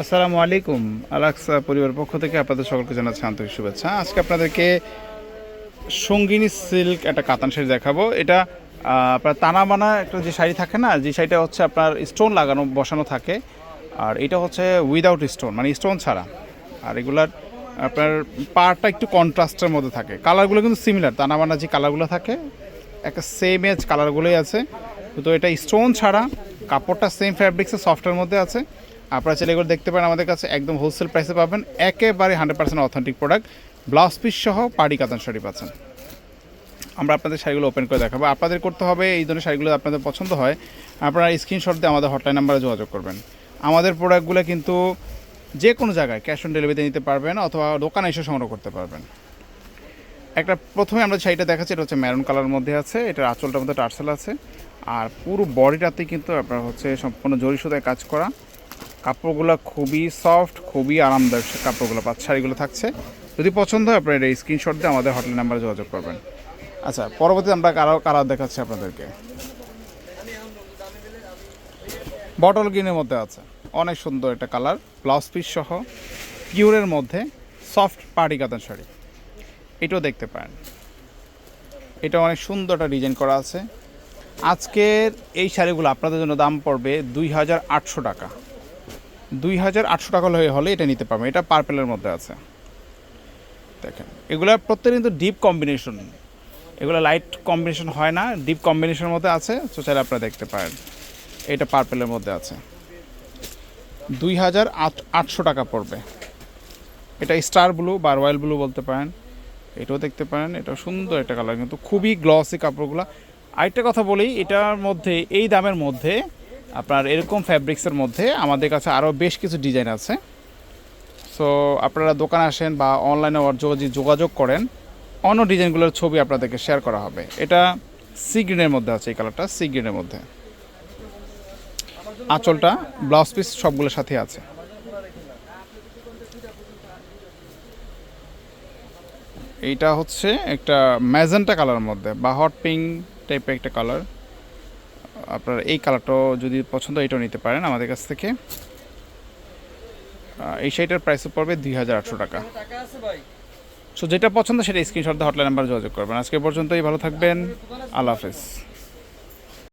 আসসালামু আলাইকুম আলাক্সা পরিবার পক্ষ থেকে আপনাদের সকলকে জানাচ্ছি আন্তরিক শুভেচ্ছা। আজকে আপনাদেরকে সঙ্গিনী সিল্ক একটা কাতান শাড়ি দেখাবো। এটা আপনার তানা বানা একটা যে শাড়ি থাকে না, যে শাড়িটা হচ্ছে আপনার স্টোন লাগানো, বসানো থাকে। আর এটা হচ্ছে উইদাউট স্টোন মানে স্টোন ছাড়া। আর এগুলার আপনার পাড়টা একটু কন্ট্রাস্টের মধ্যে থাকে। কালারগুলো কিন্তু সিমিলার তানা বানা যে কালারগুলো থাকে, একটা সেম এজ কালারগুলোই আছে। তো এটা স্টোন ছাড়া কাপড়টা সেম ফ্যাব্রিক্সের সফটের মধ্যে আছে। আপনারা চাইলে এগুলো দেখতে পারেন, আমাদের কাছে একদম হোলসেল প্রাইসে পাবেন। একেবারে hundred percent authentic product blouse piece সহ পাড়ি কাতান শাড়ি পাচ্ছেন। আমরা আপনাদের শাড়িগুলো ওপেন করে দেখাবো। আপনাদের করতে হবে, এই ধরনের শাড়িগুলো আপনাদের পছন্দ হয়, আপনারা স্ক্রিনশট দিয়ে আমাদের হটলাইন নাম্বারে যোগাযোগ করবেন। আমাদের প্রোডাক্টগুলো কিন্তু যে কোনো জায়গায় ক্যাশ অন ডেলিভারিতে নিতে পারবেন অথবা দোকানে এসে সংগ্রহ করতে পারবেন। একটা প্রথমে আমরা শাড়িটা দেখাচ্ছি, এটা হচ্ছে ম্যারুন কালার মধ্যে আছে। এটার আঁচলটার মধ্যে টার্সেল আছে। আর পুরো বডিটাতে কিন্তু আপনার হচ্ছে সম্পূর্ণ জরি সুতায় কাজ করা। কাপড়গুলো খুবই সফট খুবই আরামদায়ক কাপড়গুলো পাঁচ শাড়িগুলো থাকছে। যদি পছন্দ হয়, আপনারা এই স্ক্রিনশট দিয়ে আমাদের হটলাইন নাম্বারে যোগাযোগ করবেন। আচ্ছা পরবর্তীতে আমরা কারও কালার দেখাচ্ছি আপনাদেরকে। বটল গ্রিনের মধ্যে আছে। অনেক সুন্দর একটা কালার ব্লাউজ পিস সহ। পিওরের মধ্যে। সফট পার্টি কাতান শাড়ি। এটাও দেখতে পারেন। এটা অনেক সুন্দর একটা ডিজাইন করা আছে। আজকের এই শাড়িগুলো আপনাদের জন্য দাম পড়বে দুই হাজার আটশো টাকা। দুই হাজার আটশো টাকা হলে এটা নিতে পারবেন। এটা পার্পেলের মধ্যে আছে। দেখেন, এগুলো প্রত্যেক কিন্তু ডিপ কম্বিনেশন। এগুলো লাইট কম্বিনেশন হয় না, ডিপ কম্বিনেশনের মধ্যে আছে। তো চাইলে আপনারা দেখতে পারেন, এটা পার্পেলের মধ্যে আছে। দুই হাজার আটশো টাকা পড়বে। এটা স্টার ব্লু বা রয়্যাল ব্লু বলতে পারেন। এটাও দেখতে পারেন এটা সুন্দর একটা কালার কিন্তু খুবই গ্লসি কাপড়গুলো। আরেকটা কথা বলি, এটার মধ্যে, এই দামের মধ্যে, আপনার এরকম ফ্যাব্রিক্সের মধ্যে আমাদের কাছে আরও বেশ কিছু ডিজাইন আছে। সো আপনারা দোকানে আসেন বা অনলাইনে যোগাযোগ যোগাযোগ করেন, অন্য ডিজাইনগুলোর ছবি আপনাদেরকে শেয়ার করা হবে। এটা সি গ্রিনের মধ্যে আছে এই কালারটা সি গ্রিনের মধ্যে। আঁচলটা ব্লাউজ পিস সবগুলোর সাথে আছে। এইটা হচ্ছে একটা ম্যাজেন্টা কালারের মধ্যে, বা হট পিঙ্ক টাইপের একটা কালার। আপনার এই কালারটাও যদি পছন্দ এটাও নিতে পারেন আমাদের কাছ থেকে। এই শাড়িটার প্রাইসও পড়বে দুই হাজার আটশো টাকা। সো যেটা পছন্দ সেটা স্ক্রিনশট দিয়ে হটলাইন নাম্বার যোগাযোগ করবেন। আজকে পর্যন্তই, ভালো থাকবেন। আল্লাহ হাফেজ।